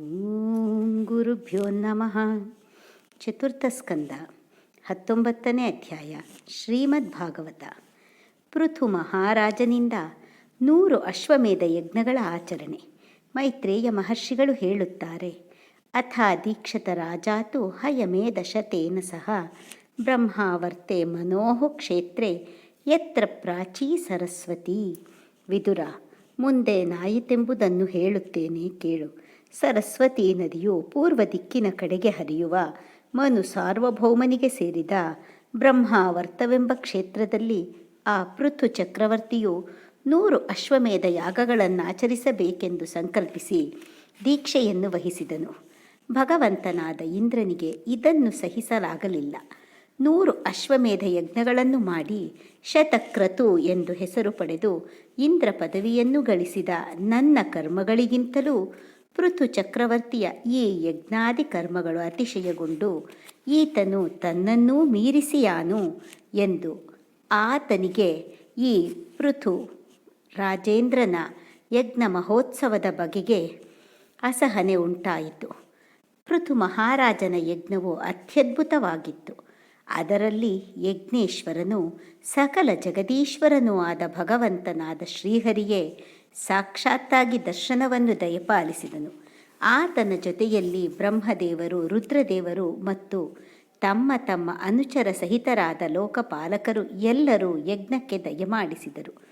ಓಂ ಗುರುಭ್ಯೋ ನಮಃ. ಚತುರ್ಥ ಸ್ಕಂದ, ಹತ್ತೊಂಬತ್ತನೇ ಅಧ್ಯಾಯ ಶ್ರೀಮದ್ ಭಾಗವತ ಪೃಥು ಮಹಾರಾಜನಿಂದ ನೂರು ಅಶ್ವಮೇಧ ಯಜ್ಞಗಳ ಆಚರಣೆ. ಮೈತ್ರೇಯ ಮಹರ್ಷಿಗಳು ಹೇಳುತ್ತಾರೆ, ಅಥ ದೀಕ್ಷಿತ ರಾಜಾತು ಹಯಮೇಧ ಶತೇನ ಸಹ. ಬ್ರಹ್ಮಾವರ್ತೆ ಮನೋಹ ಕ್ಷೇತ್ರೆ ಯತ್ರ ಪ್ರಾಚೀ ಸರಸ್ವತಿ. ವಿದುರ, ಮುಂದೆ ನಾಯಿತೆಂಬುದನ್ನು ಹೇಳುತ್ತೇನೆ ಕೇಳು. ಸರಸ್ವತಿ ನದಿಯು ಪೂರ್ವ ದಿಕ್ಕಿನ ಕಡೆಗೆ ಹರಿಯುವ ಮನು ಸಾರ್ವಭೌಮನಿಗೆ ಸೇರಿದ ಬ್ರಹ್ಮಾವರ್ತವೆಂಬ ಕ್ಷೇತ್ರದಲ್ಲಿ ಆ ಪೃಥು ಚಕ್ರವರ್ತಿಯು ನೂರು ಅಶ್ವಮೇಧ ಯಾಗಗಳನ್ನಾಚರಿಸಬೇಕೆಂದು ಸಂಕಲ್ಪಿಸಿ ದೀಕ್ಷೆಯನ್ನು ವಹಿಸಿದನು. ಭಗವಂತನಾದ ಇಂದ್ರನಿಗೆ ಇದನ್ನು ಸಹಿಸಲಾಗಲಿಲ್ಲ. ನೂರು ಅಶ್ವಮೇಧ ಯಜ್ಞಗಳನ್ನು ಮಾಡಿ ಶತಕ್ರತು ಎಂದು ಹೆಸರು ಪಡೆದು ಇಂದ್ರ ಪದವಿಯನ್ನು ಗಳಿಸಿದ ನನ್ನ ಕರ್ಮಗಳಿಗಿಂತಲೂ ಪೃಥು ಚಕ್ರವರ್ತಿಯ ಈ ಯಜ್ಞಾದಿ ಕರ್ಮಗಳು ಅತಿಶಯಗೊಂಡು, ಈತನು ತನ್ನನ್ನೂ ಮೀರಿಸಿಯಾನು ಎಂದು ಆತನಿಗೆ ಈ ಪೃಥು ರಾಜೇಂದ್ರನ ಯಜ್ಞ ಮಹೋತ್ಸವದ ಬಗೆಗೆ ಅಸಹನೆ ಉಂಟಾಯಿತು. ಪೃಥು ಮಹಾರಾಜನ ಯಜ್ಞವು ಅತ್ಯದ್ಭುತವಾಗಿತ್ತು. ಅದರಲ್ಲಿ ಯಜ್ಞೇಶ್ವರನು ಸಕಲ ಜಗದೀಶ್ವರನೂ ಆದ ಭಗವಂತನಾದ ಶ್ರೀಹರಿಯೇ ಸಾಕ್ಷಾತ್ತಾಗಿ ದರ್ಶನವನ್ನು ದಯಪಾಲಿಸಿದನು. ಆತನ ಜೊತೆಯಲ್ಲಿ ಬ್ರಹ್ಮದೇವರು, ರುದ್ರದೇವರು ಮತ್ತು ತಮ್ಮ ತಮ್ಮ ಅನುಚರ ಸಹಿತರಾದ ಲೋಕಪಾಲಕರು ಎಲ್ಲರೂ ಯಜ್ಞಕ್ಕೆ ದಯಮಾಡಿಸಿದರು.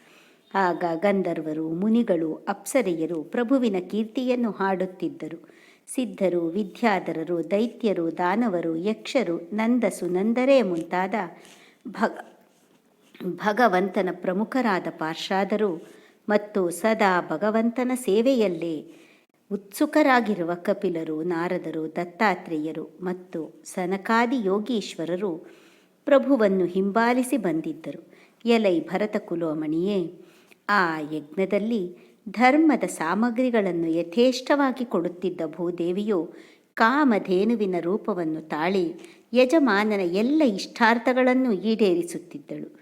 ಆಗ ಗಂಧರ್ವರು, ಮುನಿಗಳು, ಅಪ್ಸರೆಯರು ಪ್ರಭುವಿನ ಕೀರ್ತಿಯನ್ನು ಹಾಡುತ್ತಿದ್ದರು. ಸಿದ್ಧರು, ವಿದ್ಯಾಧರರು, ದೈತ್ಯರು, ದಾನವರು, ಯಕ್ಷರು, ನಂದಸು, ನಂದರೇ ಮುಂತಾದ ಭಗ ಭಗವಂತನ ಪ್ರಮುಖರಾದ ಪಾರ್ಷಾದರು ಮತ್ತು ಸದಾ ಭಗವಂತನ ಸೇವೆಯಲ್ಲೇ ಉತ್ಸುಕರಾಗಿರುವ ಕಪಿಲರು, ನಾರದರು, ದತ್ತಾತ್ರೇಯರು ಮತ್ತು ಸನಕಾದಿ ಯೋಗೀಶ್ವರರು ಪ್ರಭುವನ್ನು ಹಿಂಬಾಲಿಸಿ ಬಂದಿದ್ದರು. ಎಲೈ ಭರತ ಕುಲೋಮಣಿಯೇ, ಆ ಯಜ್ಞದಲ್ಲಿ ಧರ್ಮದ ಸಾಮಗ್ರಿಗಳನ್ನು ಯಥೇಷ್ಟವಾಗಿ ಕೊಡುತ್ತಿದ್ದ ಭೂದೇವಿಯು ಕಾಮಧೇನುವಿನ ರೂಪವನ್ನು ತಾಳಿ ಯಜಮಾನನ ಎಲ್ಲ ಇಷ್ಟಾರ್ಥಗಳನ್ನು ಈಡೇರಿಸುತ್ತಿದ್ದಳು.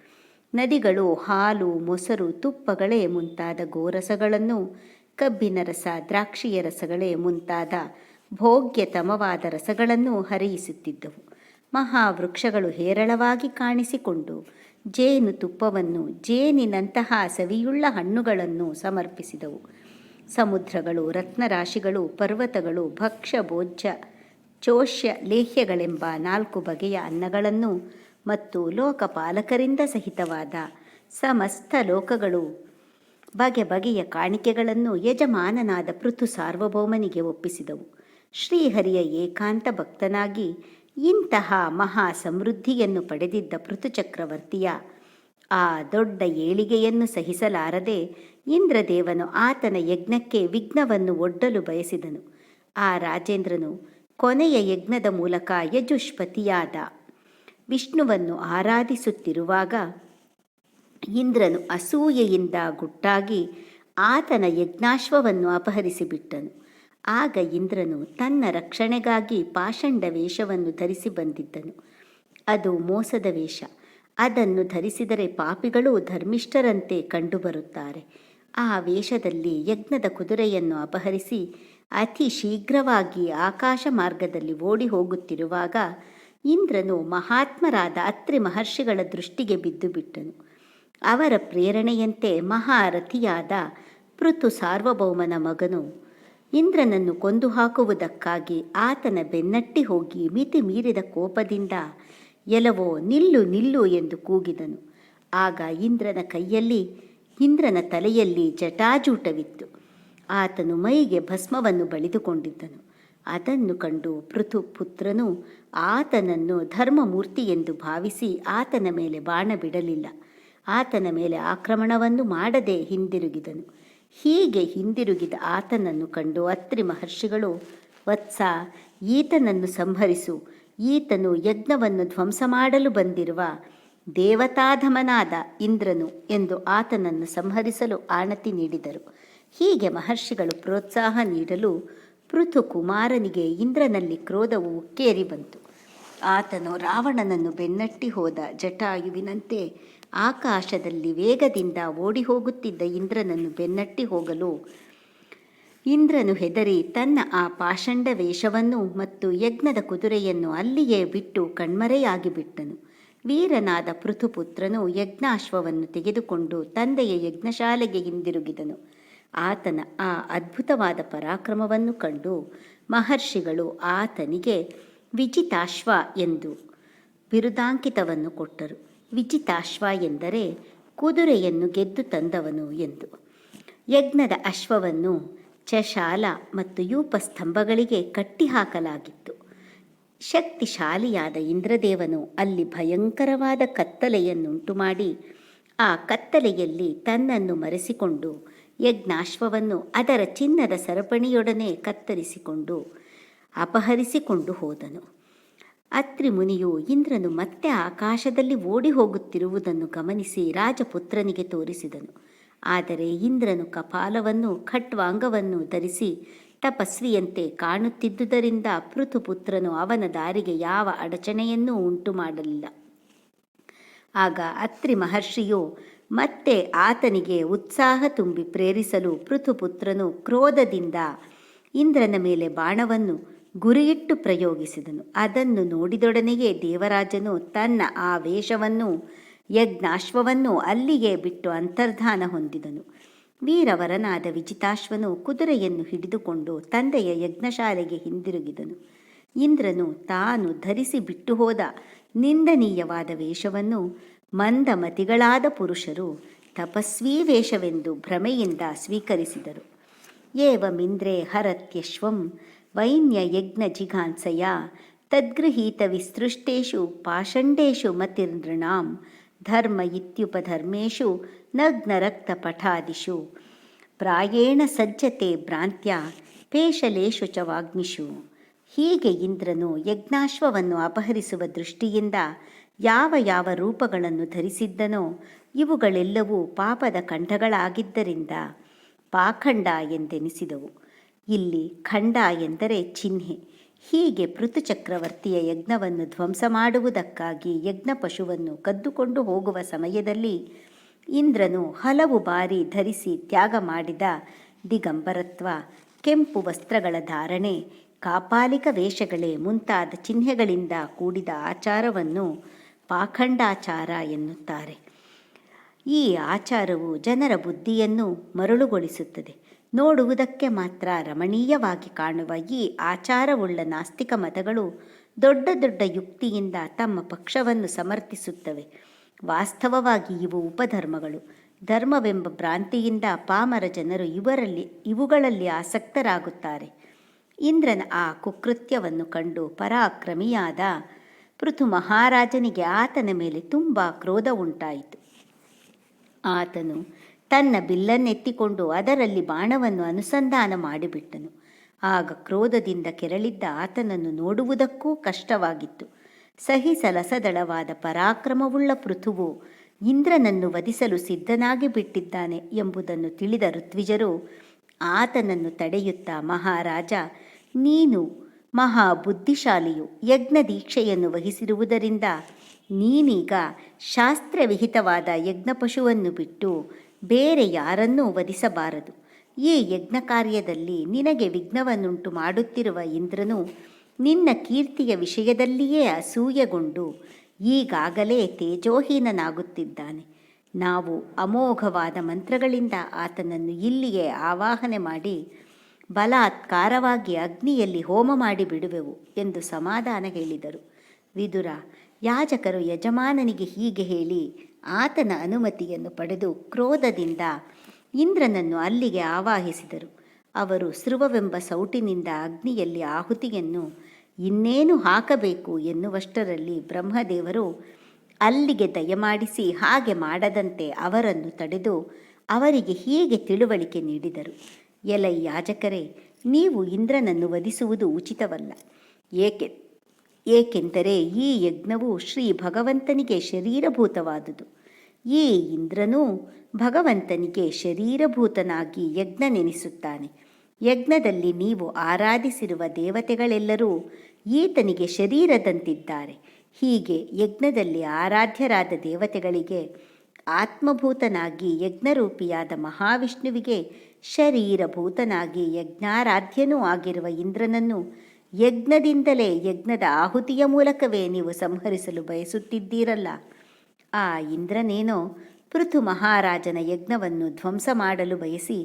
ನದಿಗಳು, ಹಾಲು, ಮೊಸರು, ತುಪ್ಪಗಳೇ ಮುಂತಾದ ಗೋರಸಗಳನ್ನು, ಕಬ್ಬಿನ ರಸ, ದ್ರಾಕ್ಷಿಯ ರಸಗಳೇ ಮುಂತಾದ ಭೋಗ್ಯತಮವಾದ ರಸಗಳನ್ನು ಹರಿಯಿಸುತ್ತಿದ್ದವು. ಮಹಾವೃಕ್ಷಗಳು ಹೇರಳವಾಗಿ ಕಾಣಿಸಿಕೊಂಡು ಜೇನು ತುಪ್ಪವನ್ನು, ಜೇನಿನಂತಹ ಸವಿಯುಳ್ಳ ಹಣ್ಣುಗಳನ್ನು ಸಮರ್ಪಿಸಿದವು. ಸಮುದ್ರಗಳು, ರತ್ನರಾಶಿಗಳು, ಪರ್ವತಗಳು, ಭಕ್ಷ್ಯ, ಭೋಜ್ಯ, ಚೋಷ್ಯ, ಲೇಹ್ಯಗಳೆಂಬ ನಾಲ್ಕು ಬಗೆಯ ಅನ್ನಗಳನ್ನು ಮತ್ತು ಲೋಕಪಾಲಕರಿಂದ ಸಹಿತವಾದ ಸಮಸ್ತ ಲೋಕಗಳು ಬಗೆ ಬಗೆಯ ಕಾಣಿಕೆಗಳನ್ನು ಯಜಮಾನನಾದ ಪೃಥು ಸಾರ್ವಭೌಮನಿಗೆ ಒಪ್ಪಿಸಿದವು. ಶ್ರೀಹರಿಯ ಏಕಾಂತ ಭಕ್ತನಾಗಿ ಇಂತಹ ಮಹಾ ಸಮೃದ್ಧಿಯನ್ನು ಪಡೆದಿದ್ದ ಪೃಥುಚಕ್ರವರ್ತಿಯ ಆ ದೊಡ್ಡ ಏಳಿಗೆಯನ್ನು ಸಹಿಸಲಾರದೆ ಇಂದ್ರದೇವನು ಆತನ ಯಜ್ಞಕ್ಕೆ ವಿಘ್ನವನ್ನು ಒಡ್ಡಲು ಬಯಸಿದನು. ಆ ರಾಜೇಂದ್ರನು ಕೊನೆಯ ಯಜ್ಞದ ಮೂಲಕ ಯಜುಷ್ಪತಿಯಾದ ವಿಷ್ಣುವನ್ನು ಆರಾಧಿಸುತ್ತಿರುವಾಗ ಇಂದ್ರನು ಅಸೂಯೆಯಿಂದ ಗುಟ್ಟಾಗಿ ಆತನ ಯಜ್ಞಾಶ್ವವನ್ನು ಅಪಹರಿಸಿಬಿಟ್ಟನು. ಆಗ ಇಂದ್ರನು ತನ್ನ ರಕ್ಷಣೆಗಾಗಿ ಪಾಷಂಡ ವೇಷವನ್ನು ಧರಿಸಿ ಬಂದಿದ್ದನು. ಅದು ಮೋಸದ ವೇಷ. ಅದನ್ನು ಧರಿಸಿದರೆ ಪಾಪಿಗಳು ಧರ್ಮಿಷ್ಠರಂತೆ ಕಂಡುಬರುತ್ತಾರೆ. ಆ ವೇಷದಲ್ಲಿ ಯಜ್ಞದ ಕುದುರೆಯನ್ನು ಅಪಹರಿಸಿ ಅತಿ ಶೀಘ್ರವಾಗಿ ಆಕಾಶ ಮಾರ್ಗದಲ್ಲಿ ಓಡಿ ಹೋಗುತ್ತಿರುವಾಗ ಇಂದ್ರನು ಮಹಾತ್ಮರಾದ ಅತ್ರಿ ಮಹರ್ಷಿಗಳ ದೃಷ್ಟಿಗೆ ಬಿದ್ದು ಬಿಟ್ಟನು ಅವರ ಪ್ರೇರಣೆಯಂತೆ ಮಹಾರಥಿಯಾದ ಪೃಥು ಸಾರ್ವಭೌಮನ ಮಗನು ಇಂದ್ರನನ್ನು ಕೊಂದು ಹಾಕುವುದಕ್ಕಾಗಿ ಆತನ ಬೆನ್ನಟ್ಟಿ ಹೋಗಿ ಮಿತಿ ಮೀರಿದ ಕೋಪದಿಂದ ಎಲವೋ ನಿಲ್ಲು ನಿಲ್ಲು ಎಂದು ಕೂಗಿದನು. ಆಗ ಇಂದ್ರನ ಕೈಯಲ್ಲಿ, ಇಂದ್ರನ ತಲೆಯಲ್ಲಿ ಜಟಾಜೂಟವಿತ್ತು. ಆತನು ಮೈಗೆ ಭಸ್ಮವನ್ನು ಬಳಿದುಕೊಂಡಿದ್ದನು. ಅದನ್ನು ಕಂಡು ಪೃಥು ಪುತ್ರನು ಆತನನ್ನು ಧರ್ಮಮೂರ್ತಿ ಎಂದು ಭಾವಿಸಿ ಆತನ ಮೇಲೆ ಬಾಣ ಬಿಡಲಿಲ್ಲ. ಆತನ ಮೇಲೆ ಆಕ್ರಮಣವನ್ನು ಮಾಡದೆ ಹಿಂದಿರುಗಿದನು. ಹೀಗೆ ಹಿಂದಿರುಗಿದ ಆತನನ್ನು ಕಂಡು ಅತ್ರಿ ಮಹರ್ಷಿಗಳು, ವತ್ಸ, ಈತನನ್ನು ಸಂಹರಿಸು, ಈತನು ಯಜ್ಞವನ್ನು ಧ್ವಂಸ ಮಾಡಲು ಬಂದಿರುವ ದೇವತಾಧಮನಾದ ಇಂದ್ರನು ಎಂದು ಆತನನ್ನು ಸಂಹರಿಸಲು ಆಣತಿ ನೀಡಿದರು. ಹೀಗೆ ಮಹರ್ಷಿಗಳು ಪ್ರೋತ್ಸಾಹ ನೀಡಲು ಪೃಥು ಕುಮಾರನಿಗೆ ಇಂದ್ರನಲ್ಲಿ ಕ್ರೋಧವು ಕೇರಿ ಬಂತು. ಆತನು ರಾವಣನನ್ನು ಬೆನ್ನಟ್ಟಿ ಹೋದ ಜಟಾಯುವಿನಂತೆ ಆಕಾಶದಲ್ಲಿ ವೇಗದಿಂದ ಓಡಿ ಹೋಗುತ್ತಿದ್ದ ಇಂದ್ರನನ್ನು ಬೆನ್ನಟ್ಟಿ ಹೋಗಲು ಇಂದ್ರನು ಹೆದರಿ ತನ್ನ ಆ ಪಾಷಂಡ ವೇಷವನ್ನು ಮತ್ತು ಯಜ್ಞದ ಕುದುರೆಯನ್ನು ಅಲ್ಲಿಯೇ ಬಿಟ್ಟು ಕಣ್ಮರೆಯಾಗಿ ಬಿಟ್ಟನು. ವೀರನಾದ ಪೃಥುಪುತ್ರನು ಯಜ್ಞಾಶ್ವವನ್ನು ತೆಗೆದುಕೊಂಡು ತಂದೆಯ ಯಜ್ಞಶಾಲೆಗೆ ಹಿಂದಿರುಗಿದನು. ಆತನ ಆ ಅದ್ಭುತವಾದ ಪರಾಕ್ರಮವನ್ನು ಕಂಡು ಮಹರ್ಷಿಗಳು ಆತನಿಗೆ ವಿಜಿತಾಶ್ವ ಎಂದು ಬಿರುದಾಂಕಿತವನ್ನು ಕೊಟ್ಟರು. ವಿಜಿತಾಶ್ವ ಎಂದರೆ ಕುದುರೆಯನ್ನು ಗೆದ್ದು ತಂದವನು ಎಂದು. ಯಜ್ಞದ ಅಶ್ವವನ್ನು ಚಶಾಲ ಮತ್ತು ಯೂಪ ಸ್ತಂಭಗಳಿಗೆ ಕಟ್ಟಿಹಾಕಲಾಗಿತ್ತು. ಶಕ್ತಿಶಾಲಿಯಾದ ಇಂದ್ರದೇವನು ಅಲ್ಲಿ ಭಯಂಕರವಾದ ಕತ್ತಲೆಯನ್ನುಂಟು ಮಾಡಿ ಆ ಕತ್ತಲೆಯಲ್ಲಿ ತನ್ನನ್ನು ಮರೆಸಿಕೊಂಡು ಯಜ್ಞಾಶ್ವವನ್ನು ಅದರ ಚಿನ್ನದ ಸರಪಣಿಯೊಡನೆ ಕತ್ತರಿಸಿಕೊಂಡು ಅಪಹರಿಸಿಕೊಂಡು ಹೋದನು. ಅತ್ರಿ ಮುನಿಯು ಇಂದ್ರನು ಮತ್ತೆ ಆಕಾಶದಲ್ಲಿ ಓಡಿ ಹೋಗುತ್ತಿರುವುದನ್ನು ಗಮನಿಸಿ ರಾಜಪುತ್ರನಿಗೆ ತೋರಿಸಿದನು. ಆದರೆ ಇಂದ್ರನು ಕಪಾಲವನ್ನು, ಖಟ್ವಾಂಗವನ್ನು ಧರಿಸಿ ತಪಸ್ವಿಯಂತೆ ಕಾಣುತ್ತಿದ್ದುದರಿಂದ ಪೃಥುಪುತ್ರನು ಅವನ ದಾರಿಗೆ ಯಾವ ಅಡಚಣೆಯನ್ನೂ ಉಂಟು ಮಾಡಲಿಲ್ಲ ಆಗ ಅತ್ರಿ ಮಹರ್ಷಿಯು ಮತ್ತೆ ಆತನಿಗೆ ಉತ್ಸಾಹ ತುಂಬಿ ಪ್ರೇರಿಸಲು ಪೃಥುಪುತ್ರನು ಕ್ರೋಧದಿಂದ ಇಂದ್ರನ ಮೇಲೆ ಬಾಣವನ್ನು ಗುರಿಯಿಟ್ಟು ಪ್ರಯೋಗಿಸಿದನು. ಅದನ್ನು ನೋಡಿದೊಡನೆಯೇ ದೇವರಾಜನು ತನ್ನ ಆ ವೇಷವನ್ನು ಯಜ್ಞಾಶ್ವವನ್ನು ಅಲ್ಲಿಗೆ ಬಿಟ್ಟು ಅಂತರ್ಧಾನ ಹೊಂದಿದನು. ವೀರವರನಾದ ವಿಜಿತಾಶ್ವನು ಕುದುರೆಯನ್ನು ಹಿಡಿದುಕೊಂಡು ತಂದೆಯ ಯಜ್ಞಶಾಲೆಗೆ ಹಿಂದಿರುಗಿದನು. ಇಂದ್ರನು ತಾನು ಧರಿಸಿ ಬಿಟ್ಟು ಹೋದ ನಿಂದನೀಯವಾದ ವೇಷವನ್ನು ಮಂದಮತಿಗಳಾದ ಪುರುಷರು ತಪಸ್ವೀ ವೇಷವೆಂದು ಭ್ರಮೆಯಿಂದ ಸ್ವೀಕರಿಸಿದರು. ಏವಮಿಂದ್ರೆ ಹರತ್ಯಶ್ವಂ ವೈನ್ಯ ಯಜ್ಞ ಜಿಘಾಂಸಯ ತದ್ಗೃಹೀತ ವಿಸೃಷ್ಟು ಪಾಷಂಡೇಶು ಮತಿರ್ನೃಣಾಂ ಧರ್ಮ ಇತ್ಯುಪಧರ್ಮೇಷು ನಗ್ನರಕ್ತಪಠಾದಿಷು ಪ್ರಾಯೇಣ ಸಜ್ಜತೆ ಭ್ರಾಂತ್ಯ ಪೇಶಲೇಶು ಚ ವಾಗ್ನಿಷು ಹೀಗೆ ಇಂದ್ರನು ಯಜ್ಞಾಶ್ವವನ್ನು ಅಪಹರಿಸುವ ದೃಷ್ಟಿಯಿಂದ ಯಾವ ಯಾವ ರೂಪಗಳನ್ನು ಧರಿಸಿದ್ದನೋ ಇವುಗಳೆಲ್ಲವೂ ಪಾಪದ ಖಂಡಗಳಾಗಿದ್ದರಿಂದ ಪಾಖಂಡ ಎಂದೆನಿಸಿದವು. ಇಲ್ಲಿ ಖಂಡ ಎಂದರೆ ಚಿಹ್ನೆ. ಹೀಗೆ ಪೃಥು ಚಕ್ರವರ್ತಿಯ ಯಜ್ಞವನ್ನು ಧ್ವಂಸ ಮಾಡುವುದಕ್ಕಾಗಿ ಯಜ್ಞ ಪಶುವನ್ನು ಕದ್ದುಕೊಂಡು ಹೋಗುವ ಸಮಯದಲ್ಲಿ ಇಂದ್ರನು ಹಲವು ಬಾರಿ ಧರಿಸಿ ತ್ಯಾಗ ಮಾಡಿದ ದಿಗಂಬರತ್ವ, ಕೆಂಪು ವಸ್ತ್ರಗಳ ಧಾರಣೆ ಕಾಪಾಲಿಕ ವೇಷಗಳೇ ಮುಂತಾದ ಚಿಹ್ನೆಗಳಿಂದ ಕೂಡಿದ ಆಚಾರವನ್ನು ಪಾಖಂಡಾಚಾರ ಎನ್ನುತ್ತಾರೆ. ಈ ಆಚಾರವು ಜನರ ಬುದ್ಧಿಯನ್ನು ಮರಳುಗೊಳಿಸುತ್ತದೆ. ನೋಡುವುದಕ್ಕೆ ಮಾತ್ರ ರಮಣೀಯವಾಗಿ ಕಾಣುವ ಈ ಆಚಾರವುಳ್ಳ ನಾಸ್ತಿಕ ಮತಗಳು ದೊಡ್ಡ ದೊಡ್ಡ ಯುಕ್ತಿಯಿಂದ ತಮ್ಮ ಪಕ್ಷವನ್ನು ಸಮರ್ಥಿಸುತ್ತವೆ. ವಾಸ್ತವವಾಗಿ ಇವು ಉಪಧರ್ಮಗಳು. ಧರ್ಮವೆಂಬ ಭ್ರಾಂತಿಯಿಂದ ಪಾಮರ ಜನರು ಇವರಲ್ಲಿ, ಇವುಗಳಲ್ಲಿ ಆಸಕ್ತರಾಗುತ್ತಾರೆ. ಇಂದ್ರನ ಆ ಕುಕೃತ್ಯವನ್ನು ಕಂಡು ಪರಾಕ್ರಮಿಯಾದ ಪೃಥು ಮಹಾರಾಜನಿಗೆ ಆತನ ಮೇಲೆ ತುಂಬ ಕ್ರೋಧ ಉಂಟಾಯಿತು. ಆತನು ತನ್ನ ಬಿಲ್ಲನ್ನೆತ್ತಿಕೊಂಡು ಅದರಲ್ಲಿ ಬಾಣವನ್ನು ಅನುಸಂಧಾನ ಮಾಡಿಬಿಟ್ಟನು. ಆಗ ಕ್ರೋಧದಿಂದ ಕೆರಳಿದ್ದ ಆತನನ್ನು ನೋಡುವುದಕ್ಕೂ ಕಷ್ಟವಾಗಿತ್ತು. ಸಹಿಸಲಸದಳವಾದ ಪರಾಕ್ರಮವುಳ್ಳ ಪೃಥುವು ಇಂದ್ರನನ್ನು ವಧಿಸಲು ಸಿದ್ಧನಾಗಿ ಬಿಟ್ಟಿದ್ದಾನೆ ಎಂಬುದನ್ನು ತಿಳಿದ ಋತ್ವಿಜರು ಆತನನ್ನು ತಡೆಯುತ್ತಾ ಮಹಾರಾಜ ನೀನು ಮಹಾ ಬುದ್ಧಿಶಾಲಿಯು ಯಜ್ಞ ದೀಕ್ಷೆಯನ್ನು ವಹಿಸಿರುವುದರಿಂದ ನೀನೀಗ ಶಾಸ್ತ್ರವಿಹಿತವಾದ ಯಜ್ಞ ಪಶುವನ್ನು ಬಿಟ್ಟು ಬೇರೆ ಯಾರನ್ನೂ ವಧಿಸಬಾರದು. ಈ ಯಜ್ಞ ಕಾರ್ಯದಲ್ಲಿ ನಿನಗೆ ವಿಘ್ನವನ್ನುಂಟು ಮಾಡುತ್ತಿರುವ ಇಂದ್ರನು ನಿನ್ನ ಕೀರ್ತಿಯ ವಿಷಯದಲ್ಲಿಯೇ ಅಸೂಯೆಗೊಂಡು ಈಗಾಗಲೇ ತೇಜೋಹೀನನಾಗುತ್ತಿದ್ದಾನೆ. ನಾವು ಅಮೋಘವಾದ ಮಂತ್ರಗಳಿಂದ ಆತನನ್ನು ಇಲ್ಲಿಯೇ ಆವಾಹನೆ ಮಾಡಿ ಬಲಾತ್ಕಾರವಾಗಿ ಅಗ್ನಿಯಲ್ಲಿ ಹೋಮ ಮಾಡಿ ಬಿಡುವೆವು ಎಂದು ಸಮಾಧಾನ ಹೇಳಿದರು. ವಿದುರ, ಯಾಜಕರು ಯಜಮಾನನಿಗೆ ಹೀಗೆ ಹೇಳಿ, ಆತನ ಅನುಮತಿಯನ್ನು ಪಡೆದು ಕ್ರೋಧದಿಂದ ಇಂದ್ರನನ್ನು ಅಲ್ಲಿಗೆ ಆವಾಹಿಸಿದರು. ಅವರು ಸೃವವೆಂಬ ಸೌಟಿನಿಂದ ಅಗ್ನಿಯಲ್ಲಿ ಆಹುತಿಯನ್ನು ಇನ್ನೇನು ಹಾಕಬೇಕು ಎನ್ನುವಷ್ಟರಲ್ಲಿ ಬ್ರಹ್ಮದೇವರು ಅಲ್ಲಿಗೆ ದಯಮಾಡಿಸಿ ಹಾಗೆ ಮಾಡದಂತೆ ಅವರನ್ನು ತಡೆದು ಅವರಿಗೆ ಹೀಗೆ ತಿಳುವಳಿಕೆ ನೀಡಿದರು. ಎಲೈ ಯಾಜಕರೇ, ನೀವು ಇಂದ್ರನನ್ನು ವಧಿಸುವುದು ಉಚಿತವಲ್ಲ. ಏಕೆ, ಏಕೆಂದರೆ ಈ ಯಜ್ಞವು ಶ್ರೀ ಭಗವಂತನಿಗೆ ಶರೀರಭೂತವಾದುದು. ಈ ಇಂದ್ರನೂ ಭಗವಂತನಿಗೆ ಶರೀರಭೂತನಾಗಿ ಯಜ್ಞ ನೆನೆಸುತ್ತಾನೆ ಯಜ್ಞದಲ್ಲಿ ನೀವು ಆರಾಧಿಸಿರುವ ದೇವತೆಗಳೆಲ್ಲರೂ ಈತನಿಗೆ ಶರೀರದಂತಿದ್ದಾರೆ. ಹೀಗೆ ಯಜ್ಞದಲ್ಲಿ ಆರಾಧ್ಯರಾದ ದೇವತೆಗಳಿಗೆ ಆತ್ಮಭೂತನಾಗಿ ಯಜ್ಞರೂಪಿಯಾದ ಮಹಾವಿಷ್ಣುವಿಗೆ ಶರೀರಭೂತನಾಗಿ ಯಜ್ಞಾರಾಧ್ಯನೂ ಆಗಿರುವ ಇಂದ್ರನನ್ನು ಯಜ್ಞದಿಂದಲೇ ಯಜ್ಞದ ಆಹುತಿಯ ಮೂಲಕವೇ ನೀವು ಸಂಹರಿಸಲು ಬಯಸುತ್ತಿದ್ದೀರಲ್ಲ. ಆ ಇಂದ್ರನೇನೋ ಪೃಥು ಮಹಾರಾಜನ ಯಜ್ಞವನ್ನು ಧ್ವಂಸ ಮಾಡಲು ಬಯಸಿ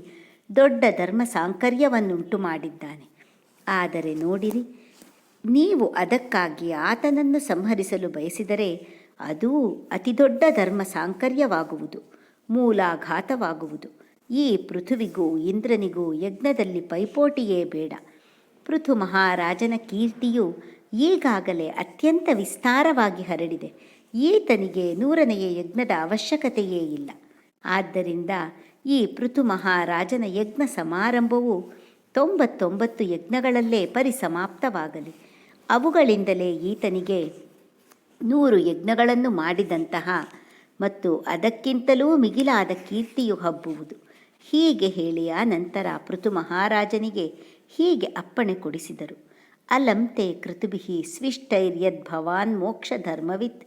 ದೊಡ್ಡ ಧರ್ಮ ಸಾಂಕರ್ಯವನ್ನುಂಟು ಮಾಡಿದ್ದಾನೆ. ಆದರೆ ನೋಡಿರಿ, ನೀವು ಅದಕ್ಕಾಗಿ ಆತನನ್ನು ಸಂಹರಿಸಲು ಬಯಸಿದರೆ ಅದೂ ಅತಿದೊಡ್ಡ ಧರ್ಮ ಸಾಂಕರ್ಯವಾಗುವುದು, ಮೂಲಾಘಾತವಾಗುವುದು. ಈ ಪೃಥುವಿಗೂ ಇಂದ್ರನಿಗೂ ಯಜ್ಞದಲ್ಲಿ ಪೈಪೋಟಿಯೇ ಬೇಡ. ಪೃಥು ಮಹಾರಾಜನ ಕೀರ್ತಿಯು ಈಗಾಗಲೇ ಅತ್ಯಂತ ವಿಸ್ತಾರವಾಗಿ ಹರಡಿದೆ. ಈತನಿಗೆ ನೂರನೆಯ ಯಜ್ಞದ ಅವಶ್ಯಕತೆಯೇ ಇಲ್ಲ. ಆದ್ದರಿಂದ ಈ ಪೃಥು ಮಹಾರಾಜನ ಯಜ್ಞ ಸಮಾರಂಭವು ತೊಂಬತ್ತೊಂಬತ್ತು ಯಜ್ಞಗಳಲ್ಲೇ ಪರಿಸಮಾಪ್ತವಾಗಲಿ. ಅವುಗಳಿಂದಲೇ ಈತನಿಗೆ ನೂರು ಯಜ್ಞಗಳನ್ನು ಮಾಡಿದಂತಹ ಮತ್ತು ಅದಕ್ಕಿಂತಲೂ ಮಿಗಿಲಾದ ಕೀರ್ತಿಯು ಹಬ್ಬುವುದು. ಹೀಗೆ ಹೇಳಿ ಆ ನಂತರ ಪೃಥು ಮಹಾರಾಜನಿಗೆ ಹೀಗೆ ಅಪ್ಪಣೆ ಕೊಡಿಸಿದರು. ಅಲಂತೆ ಕೃತುಭಿ ಸ್ವಿಷ್ಟೈರ್ಯದ್ ಭವಾನ್ ಮೋಕ್ಷ ಧರ್ಮವಿತ್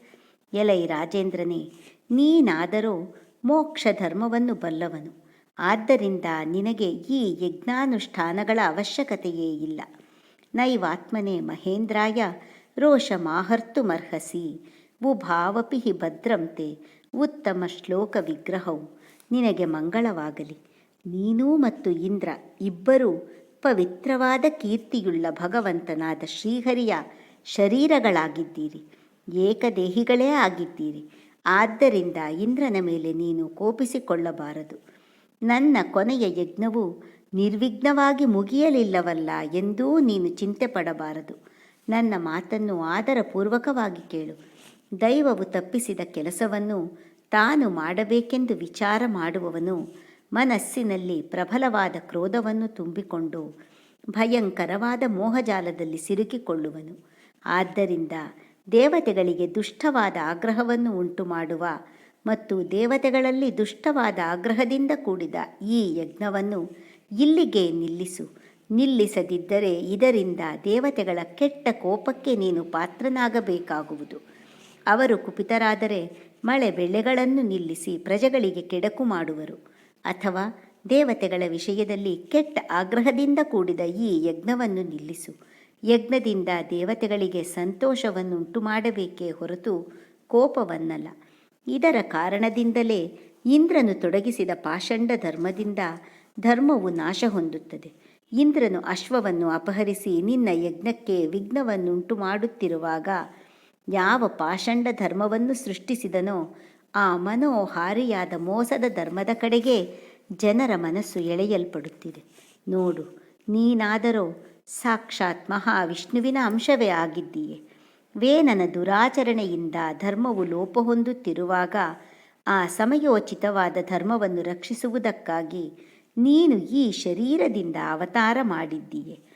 ಎಲೈ ರಾಜೇಂದ್ರನೇ, ನೀನಾದರೂ ಮೋಕ್ಷ ಧರ್ಮವನ್ನು ಬಲ್ಲವನು. ಆದ್ದರಿಂದ ನಿನಗೆ ಈ ಯಜ್ಞಾನುಷ್ಠಾನಗಳ ಅವಶ್ಯಕತೆಯೇ ಇಲ್ಲ. ನೈವಾತ್ಮನೇ ಮಹೇಂದ್ರಾಯ ರೋಷಮಾಹರ್ತುಮರ್ಹಸಿ. ವುಭಾವಪಿ ಹಿ ಭದ್ರಂತೆ, ಉತ್ತಮ ಶ್ಲೋಕ ವಿಗ್ರಹವು ನಿನಗೆ ಮಂಗಳವಾಗಲಿ. ನೀನೂ ಮತ್ತು ಇಂದ್ರ ಇಬ್ಬರೂ ಪವಿತ್ರವಾದ ಕೀರ್ತಿಯುಳ್ಳ ಭಗವಂತನಾದ ಶ್ರೀಹರಿಯ ಶರೀರಗಳಾಗಿದ್ದೀರಿ. ಏಕದೇಹಿಗಳೇ ಆಗಿದ್ದೀರಿ. ಆದ್ದರಿಂದ ಇಂದ್ರನ ಮೇಲೆ ನೀನು ಕೋಪಿಸಿಕೊಳ್ಳಬಾರದು. ನನ್ನ ಕೊನೆಯ ಯಜ್ಞವು ನಿರ್ವಿಘ್ನವಾಗಿ ಮುಗಿಯಲಿಲ್ಲವಲ್ಲ ಎಂದೂ ನೀನು ಚಿಂತೆ ಪಡಬಾರದು ನನ್ನ ಮಾತನ್ನು ಆದರಪೂರ್ವಕವಾಗಿ ಕೇಳು. ದೈವವು ತಪ್ಪಿಸಿದ ಕೆಲಸವನ್ನು ತಾನು ಮಾಡಬೇಕೆಂದು ವಿಚಾರ ಮಾಡುವವನು ಮನಸ್ಸಿನಲ್ಲಿ ಪ್ರಬಲವಾದ ಕ್ರೋಧವನ್ನು ತುಂಬಿಕೊಂಡು ಭಯಂಕರವಾದ ಮೋಹಜಾಲದಲ್ಲಿ ಸಿಲುಕಿಕೊಳ್ಳುವನು. ಆದ್ದರಿಂದ ದೇವತೆಗಳಿಗೆ ದುಷ್ಟವಾದ ಆಗ್ರಹವನ್ನು ಉಂಟು ಮಾಡುವ ಮತ್ತು ದೇವತೆಗಳಲ್ಲಿ ದುಷ್ಟವಾದ ಆಗ್ರಹದಿಂದ ಕೂಡಿದ ಈ ಯಜ್ಞವನ್ನು ಇಲ್ಲಿಗೆ ನಿಲ್ಲಿಸು. ನಿಲ್ಲಿಸದಿದ್ದರೆ ಇದರಿಂದ ದೇವತೆಗಳ ಕೆಟ್ಟ ಕೋಪಕ್ಕೆ ನೀನು ಪಾತ್ರನಾಗಬೇಕಾಗುವುದು. ಅವರು ಕುಪಿತರಾದರೆ ಮಳೆ ಬೆಳೆಗಳನ್ನು ನಿಲ್ಲಿಸಿ ಪ್ರಜೆಗಳಿಗೆ ಕೆಡಕು ಮಾಡುವರು. ಅಥವಾ ದೇವತೆಗಳ ವಿಷಯದಲ್ಲಿ ಕೆಟ್ಟ ಆಗ್ರಹದಿಂದ ಕೂಡಿದ ಈ ಯಜ್ಞವನ್ನು ನಿಲ್ಲಿಸು. ಯಜ್ಞದಿಂದ ದೇವತೆಗಳಿಗೆ ಸಂತೋಷವನ್ನುಂಟು ಮಾಡಬೇಕೇ ಹೊರತು ಕೋಪವನ್ನಲ್ಲ. ಇದರ ಕಾರಣದಿಂದಲೇ ಇಂದ್ರನು ತೊಡಗಿಸಿದ ಪಾಷಂಡ ಧರ್ಮದಿಂದ ಧರ್ಮವು ನಾಶ ಹೊಂದುತ್ತದೆ ಇಂದ್ರನು ಅಶ್ವವನ್ನು ಅಪಹರಿಸಿ ನಿನ್ನ ಯಜ್ಞಕ್ಕೆ ವಿಘ್ನವನ್ನುಂಟು ಮಾಡುತ್ತಿರುವಾಗ ಯಾವ ಪಾಷಂಡ ಧರ್ಮವನ್ನು ಸೃಷ್ಟಿಸಿದನೋ ಆ ಮನೋಹಾರಿಯಾದ ಮೋಸದ ಧರ್ಮದ ಕಡೆಗೆ ಜನರ ಮನಸ್ಸು ಎಳೆಯಲ್ಪಡುತ್ತಿದೆ. ನೋಡು, ನೀನಾದರೂ ಸಾಕ್ಷಾತ್ ಮಹಾವಿಷ್ಣುವಿನ ಅಂಶವೇ ಆಗಿದ್ದೀಯೆ. ವೇನನ ದುರಾಚರಣೆಯಿಂದ ಧರ್ಮವು ಲೋಪ ಹೊಂದುತ್ತಿರುವಾಗ ಆ ಸಮಯೋಚಿತವಾದ ಧರ್ಮವನ್ನು ರಕ್ಷಿಸುವುದಕ್ಕಾಗಿ ನೀನು ಈ ಶರೀರದಿಂದ ಅವತಾರ ಮಾಡಿದ್ದೀಯೆ.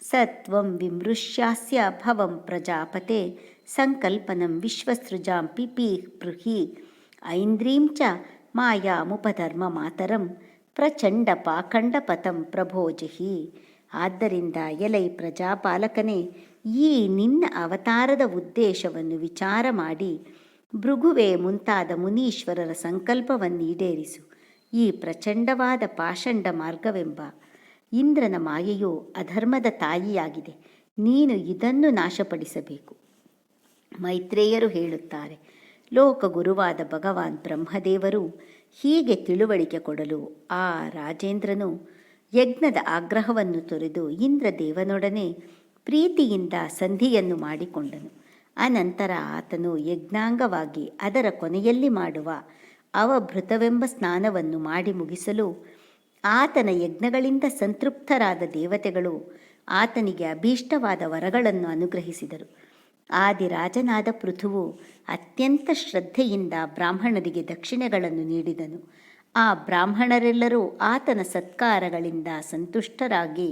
ಸತ್ವಂ ವಿಮೃಶ್ಯಾಸ್ಯ ಭವಂ ಪ್ರಜಾಪತೆ, ಸಂಕಲ್ಪನಂ ವಿಶ್ವಸೃಜಾಂ ಪಿಪಿ ಪೃಹಿ. ಐಂದ್ರೀಂ ಚ ಮಾಯಾಮುಪಧರ್ಮ ಮಾತರಂ, ಪ್ರಚಂಡ ಪಾಖಂಡ ಪಥಂ ಪ್ರಭೋಜಹಿ. ಆದ್ದರಿಂದ ಎಲೈ ಪ್ರಜಾಪಾಲಕನೇ, ಈ ನಿನ್ನ ಅವತಾರದ ಉದ್ದೇಶವನ್ನು ವಿಚಾರ ಮಾಡಿ, ಭೃಗುವೆ ಮುಂತಾದ ಮುನೀಶ್ವರರ ಸಂಕಲ್ಪವನ್ನು ಈಡೇರಿಸು. ಈ ಪ್ರಚಂಡವಾದ ಪಾಷಂಡ ಮಾರ್ಗವೆಂಬ ಇಂದ್ರನ ಮಾಯೆಯು ಅಧರ್ಮದ ತಾಯಿಯಾಗಿದೆ. ನೀನು ಇದನ್ನು ನಾಶಪಡಿಸಬೇಕು. ಮೈತ್ರೇಯರು ಹೇಳುತ್ತಾರೆ ಲೋಕಗುರುವಾದ ಭಗವಾನ್ ಬ್ರಹ್ಮದೇವರು ಹೀಗೆ ತಿಳುವಳಿಕೆ ಕೊಡಲು ಆ ರಾಜೇಂದ್ರನು ಯಜ್ಞದ ಆಗ್ರಹವನ್ನು ತೊರೆದು ಇಂದ್ರದೇವನೊಡನೆ ಪ್ರೀತಿಯಿಂದ ಸಂಧಿಯನ್ನು ಮಾಡಿಕೊಂಡನು. ಅನಂತರ ಆತನು ಯಜ್ಞಾಂಗವಾಗಿ ಅದರ ಕೊನೆಯಲ್ಲಿ ಮಾಡುವ ಅವಭೃತವೆಂಬ ಸ್ನಾನವನ್ನು ಮಾಡಿ ಮುಗಿಸಲು ಆತನ ಯಜ್ಞಗಳಿಂದ ಸಂತೃಪ್ತರಾದ ದೇವತೆಗಳು ಆತನಿಗೆ ಅಭೀಷ್ಟವಾದ ವರಗಳನ್ನು ಅನುಗ್ರಹಿಸಿದರು. ಆದಿರಾಜನಾದ ಪೃಥುವು ಅತ್ಯಂತ ಶ್ರದ್ಧೆಯಿಂದ ಬ್ರಾಹ್ಮಣರಿಗೆ ದಕ್ಷಿಣೆಗಳನ್ನು ನೀಡಿದನು. ಆ ಬ್ರಾಹ್ಮಣರೆಲ್ಲರೂ ಆತನ ಸತ್ಕಾರಗಳಿಂದ ಸಂತುಷ್ಟರಾಗಿ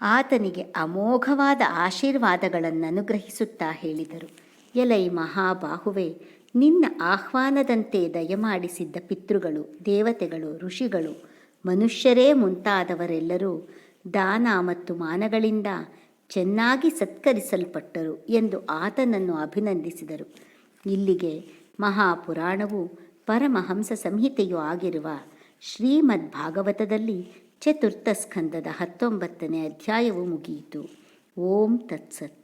ಆತನಿಗೆ ಅಮೋಘವಾದ ಆಶೀರ್ವಾದಗಳನ್ನು ಅನುಗ್ರಹಿಸುತ್ತಾ ಹೇಳಿದರು. ಎಲೈ ಮಹಾಬಾಹುವೆ, ನಿನ್ನ ಆಹ್ವಾನದಂತೆ ದಯಮಾಡಿಸಿದ್ದ ಪಿತೃಗಳು, ದೇವತೆಗಳು, ಋಷಿಗಳು, ಮನುಷ್ಯರೇ ಮುಂತಾದವರೆಲ್ಲರೂ ದಾನ ಮತ್ತು ಮಾನಗಳಿಂದ ಚೆನ್ನಾಗಿ ಸತ್ಕರಿಸಲ್ಪಟ್ಟರು ಎಂದು ಆತನನ್ನು ಅಭಿನಂದಿಸಿದರು. ಇಲ್ಲಿಗೆ ಮಹಾಪುರಾಣವು ಪರಮಹಂಸ ಸಂಹಿತೆಯೂ ಆಗಿರುವ ಶ್ರೀಮದ್ ಭಾಗವತದಲ್ಲಿ ಚತುರ್ಥ ಸ್ಕಂದದ ಹತ್ತೊಂಬತ್ತನೇ ಅಧ್ಯಾಯವು ಮುಗಿಯಿತು. ಓಂ ತತ್ಸತ್.